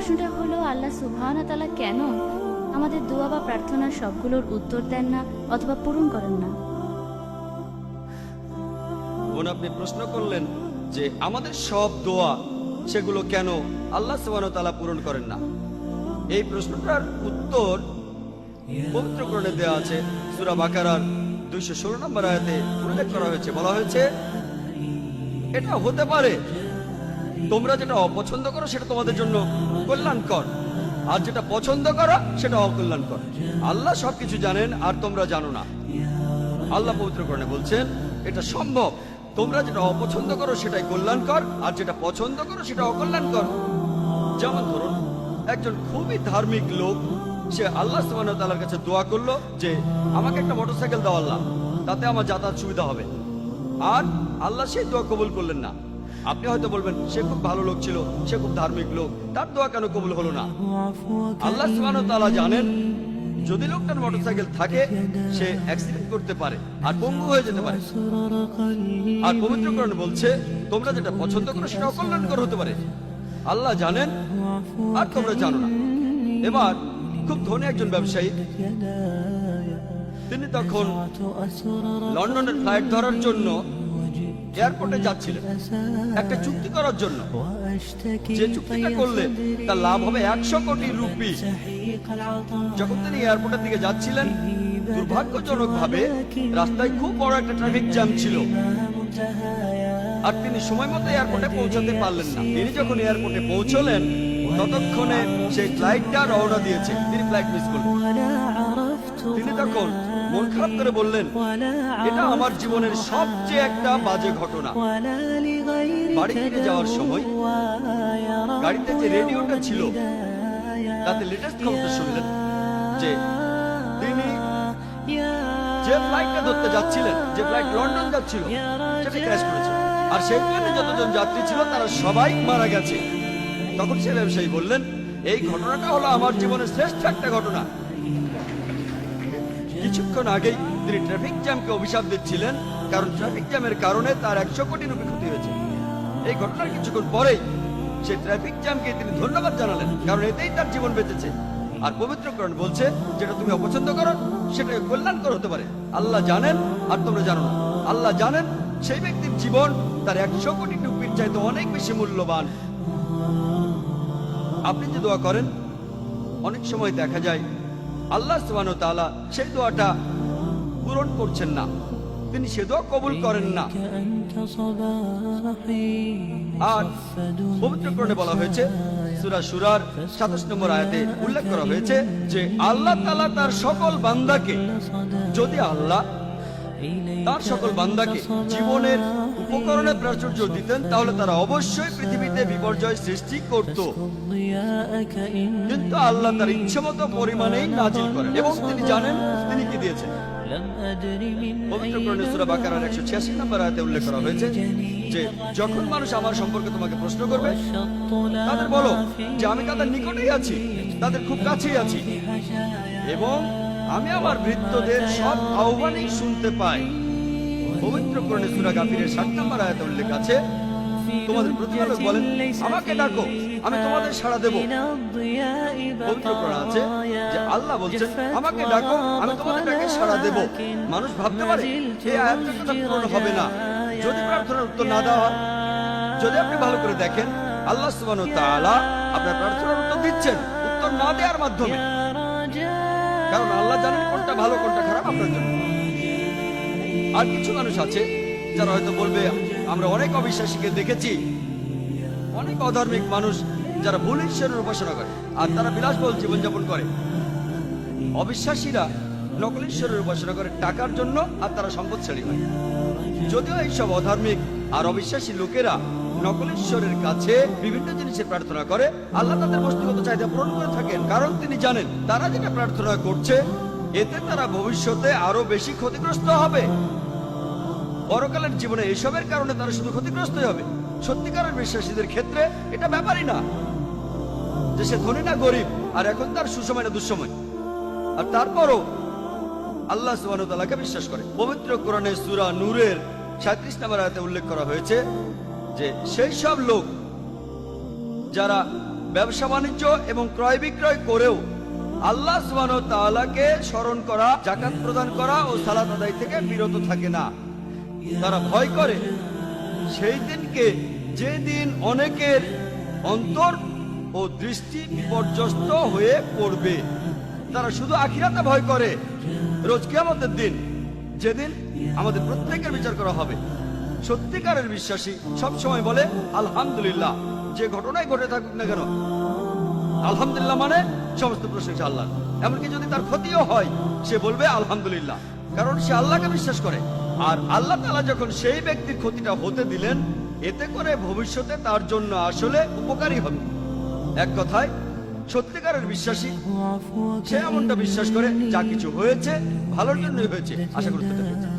প্রশ্নটা হলো আল্লাহ সুবহানাহু তাআলা কেন আমাদের দোয়া বা প্রার্থনার সবগুলোর উত্তর দেন না অথবা পূরণ করেন না? আপনি প্রশ্ন করলেন যে আমাদের সব দোয়া সেগুলো কেন আল্লাহ তাআলা পূরণ করেন না? এই প্রশ্নটার উত্তর পবিত্রকরণে দেওয়া আছে। সুরা বাকারার দুইশো ষোলো নম্বর আয়াতে উল্লেখ করা হয়েছে। বলা হয়েছে, এটা হতে পারে তোমরা যেটা অপছন্দ করো সেটা তোমাদের জন্য কল্যাণকর। আর যেটা পছন্দ করো সেটা অকল্যাণকর। আল্লাহ সবকিছু জানেন আর তোমরা জানো না। আল্লাহ পবিত্রকরণে বলছেন, এটা সম্ভব। তোমরা যেটা অপছন্দ করো সেটাই কল্যাণকর, আর যেটা পছন্দ করো সেটা অকল্যাণকর। যেমন ধরুন, একজন খুবই ধার্মিক লোক, সে আল্লাহ ওয়া কাছে দোয়া করল যে, আমাকে একটা মোটরসাইকেল দাও আল্লাহ, তাতে আমার যাতায়াত সুবিধা হবে। আর আল্লাহ সেই দোয়া কবুল করলেন না। আপনি হয়তো বলবেন, সে খুব ভালো লোক ছিল, সে খুব ধার্মিক লোক, তার দোয়া কেন কবুল হলো না? আল্লাহ তাআলা জানেন, যদি লোকটার মোটরসাইকেল থাকে, সে অ্যাক্সিডেন্ট করতে পারে, আর পঙ্গু হয়ে যেতে পারে। আর পবিত্রকরণ বলছে, তোমরা যেটা পছন্দ করো, সেটা অকল্যাণকর হতে পারে। আল্লাহ জানেন, আর তোমরা জানো না। এবার, খুব ধনী একজন ব্যবসায়ী, তিনি তখন লন্ডনের ফ্লাইট ধরার জন্য এয়ারপোর্টে যাচ্ছিলেন। একটা চুক্তি করার জন্য। যে চুক্তিটা করলে তার লাভ হবে একশো কোটি রুপি। যখন তিনি এয়ারপোর্টের দিকে যাচ্ছিলেন দুর্ভাগ্যজনক ভাবে রাস্তায় খুব বড় একটা ট্রাফিক জ্যাম ছিল। আর তিনি সময় মতো এয়ারপোর্টে পৌঁছাতে পারলেন না। তিনি যখন এয়ারপোর্টে পৌঁছলেন, ততক্ষণে সেই ফ্লাইটটা রওনা দিয়েছে তিনি ফ্লাইট মিস করলেন। তিনি তখন মন খারাপ করে বললেন, এটা আমার জীবনের সবচেয়ে একটা বাজে ঘটনা। বাড়ি ফিরে যাওয়ার সময় গাড়িতে যে রেডিওটা ছিল, তাতে লেটেস্ট খবরটা শুনলেন যে তিনি যে ফ্লাইটটা ধরতে যাচ্ছিলেন, যে ফ্লাইট লন্ডন যাচ্ছিল, সেটা ক্র্যাশ করেছে। আর সেই প্লেনে যতজন যাত্রী ছিল, তারা সবাই মারা গেছে। তখন সে ব্যবসায়ী বললেন, এই ঘটনাটা হলো আমার জীবনের শ্রেষ্ঠ একটা ঘটনা। কিছুক্ষণ আগেই তিনি ট্রাফিক জ্যামকে অভিশাপ দিচ্ছিলেন, কারণ ট্রাফিক জ্যামের কারণে তার একশো কোটি রুপি ক্ষতি হয়েছে। এই ঘটনার কিছুক্ষণ পরেই সে ট্রাফিক জ্যামকে তিনি ধন্যবাদ জানালেন, কারণ এতেই তার জীবন বেঁচেছে। আর পবিত্রকরণ বলছে, যেটা তুমি অপছন্দ করো, সেটা কল্যাণকর হতে পারে। আল্লাহ জানেন, আর তোমরা জানো না। আল্লাহ জানেন, সেই ব্যক্তির জীবন তার একশো কোটি রুপির চাইতে অনেক বেশি মূল্যবান। আপনি যে দোয়া করেন, অনেক সময় দেখা যায় আল্লাহ সুবহানাহু তালা সেই দোয়াটা পূরণ করছেন না। তিনি সে দোয়া কবুল করেন না। আর পবিত্রকরণে বলা হয়েছে, সুরা সুরার সাতাশ নম্বর আয়াতে উল্লেখ করা হয়েছে যে, আল্লাহ তালা তার সকল বান্দাকে, যদি আল্লাহ তার সকল বান্দাকে জীবনের উপকরণে প্রাচুর্য দিতেন, তাহলে তারা অবশ্যই পৃথিবীতে বিপর্যয় সৃষ্টি করত। কিন্তু আল্লাহ তার ইচ্ছে মতো পরিমাণেই নাজিল করেন এবং তিনি জানেন তিনি কি দিয়েছেন। পবিত্র কোরআনে সূরা বাকারার 186 নম্বর আয়াতে উল্লেখ করা হয়েছে যে, যখন মানুষ আমার সম্পর্কে তোমাকে প্রশ্ন করবে বলো যে, আমি তাদের নিকটেই আছি, তাদের খুব কাছেই আছি এবং আমি আমার বৃত্তদের সব আহ্বানই শুনতে পাই। পবিত্র কোরআনে সূরা গাফিরের 7 নম্বর আয়াতে উল্লেখ আছে, তোমাদের প্রতিপালক বলেন, আমাকে ডাকো, আমি তোমাদের সাড়া দেব। পবিত্র কোরআন আছে যে আল্লাহ বলছেন, আমাকে ডাকো, আমি সাড়া দেব। মানুষ ভাবতে পারে, এই আয়াতটা পূরণ হবে না। যদি প্রার্থনার উত্তর না দেওয়া যদি আপনি ভালো করে দেখেন, আল্লাহ সুবহানাহু ওয়া তাআলা আপনার প্রার্থনার উত্তর দিচ্ছেন, উত্তর না দেওয়ার মাধ্যমে। কারণ আল্লাহ জানেন কোনটা ভালো, কোনটা খারাপ আপনার জন্য। আর কিছু মানুষ আছে যারা হয়তো বলবে, আমরা অনেক অবিশ্বাসীকে দেখেছি। অনেক অধার্মিক মানুষ যারা ভুল ঈশ্বরের উপাসনা করে, আর তারা বিলাসবহুল জীবনযাপন করে। অবিশ্বাসীরা নকল ঈশ্বরের উপাসনা করে টাকার জন্য, আর তারা সম্পদশালী হয়। যদিও এইসব অধার্মিক আর অবিশ্বাসী লোকেরা নকল ঈশ্বরের কাছে বিভিন্ন জিনিসের প্রার্থনা করে। আল্লাহ তাদের বস্তুগত চাহিদা পূরণ করে থাকেন। কারণ তিনি জানেন, তারা যেটা প্রার্থনা করছে, এতে তারা ভবিষ্যতে আরও বেশি ক্ষতিগ্রস্ত হবে। পরকালের জীবনে এসবের কারণে তারা শুধু ক্ষতিগ্রস্তই হবে। সত্যিকারের বিশ্বাসীদের ক্ষেত্রে এটা ব্যাপারই না। যে সে ধনী না গরিব, আর এখন তার সুসময় না দুঃসময়। আর তারপরও আল্লাহ ওয়া বিশ্বাস করে। পবিত্র কোরআনে সূরা নূরের 37 নম্বর আয়াতে উল্লেখ করা হয়েছে যে সেই সব লোক যারা ব্যবসা বাণিজ্য এবং ক্রয় বিক্রয় করেও আল্লাহ সুবহানাহু ওয়া তাআলাকে স্মরণ করা জাকাত প্রদান করা ও সালাত আদায় থেকে বিরত থাকে না। তারা ভয় করে সেই দিনকে যে দিন অনেকের অন্তর ও দৃষ্টি বিপর্যস্ত হয়ে পড়বে। তারা শুধু আখিরাতে ভয় করে। রোজ কিয়ামতের দিন, যেদিন আমাদের প্রত্যেকের বিচার করা হবে। সত্যিকারের বিশ্বাসী সব সময় বলে, আলহামদুলিল্লাহ, যে ঘটনাই ঘটে থাকুক না কেন, আলহামদুলিল্লাহ মানে সমস্ত প্রশংসা আল্লাহ এমনকি যদি তার ক্ষতিও হয়, সে বলবে, আলহামদুলিল্লাহ। কারণ সে আল্লাহকে বিশ্বাস করে। আর আল্লাহ তাআলা যখন সেই ব্যক্তির ক্ষতিটা হতে দিলেন, এতে করে ভবিষ্যতে তার জন্য আসলে উপকারী হবে। এক কথায়, সত্যিকারের বিশ্বাসী, সে এমনটা বিশ্বাস করে, যা কিছু হয়েছে, ভালোর জন্যই হয়েছে। আশা করতে পেরেছি